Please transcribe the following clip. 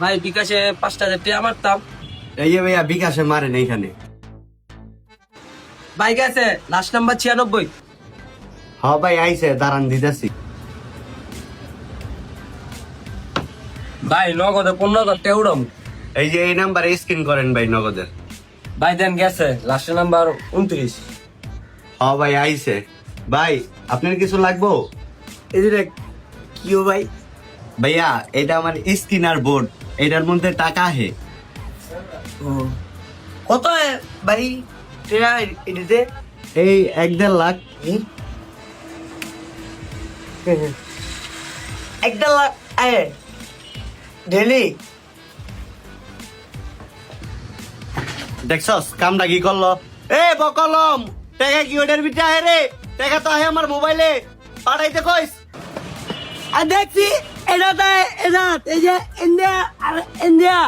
ভাই বিকাশে পাঁচটা হাজার টাকা মারতাম। এই যে ভাইয়া বিকাশে মারেন এইখানে। বাইক আছে লাস্ট নাম্বার ছিয়ানব্বই। হ ভাই আইছে দাঁড়ান দিতেছি। ভাই নগদে পনেরো হাজার টাকা উড়াম। এই যে এই নাম্বারে স্ক্রিন করেন ভাই নগদের ভাই দেন গেছে লাস্ট নাম্বার উনত্রিশ। হ ভাই আইছে। ভাই আপনার কিছু লাগবো? এদিকে কিও ভাই? ভাইয়া এটা আমার স্ক্রিন আর বোর্ড এটার মধ্যে টাকা হে। কত ভাই? এটিতে এই এক দেড় লাখ। একটা লাখ আয় ডেলি? দেখছস কামটা কি করল? এ বকলম টাকা কি ওটার ভিতরে আহে রে? টাকা তো আহে আমার মোবাইলে পাঠাইতে কইস। আর দেখছি এটা তো এটা এই যে ইন্ডিয়া আর ইন্ডিয়া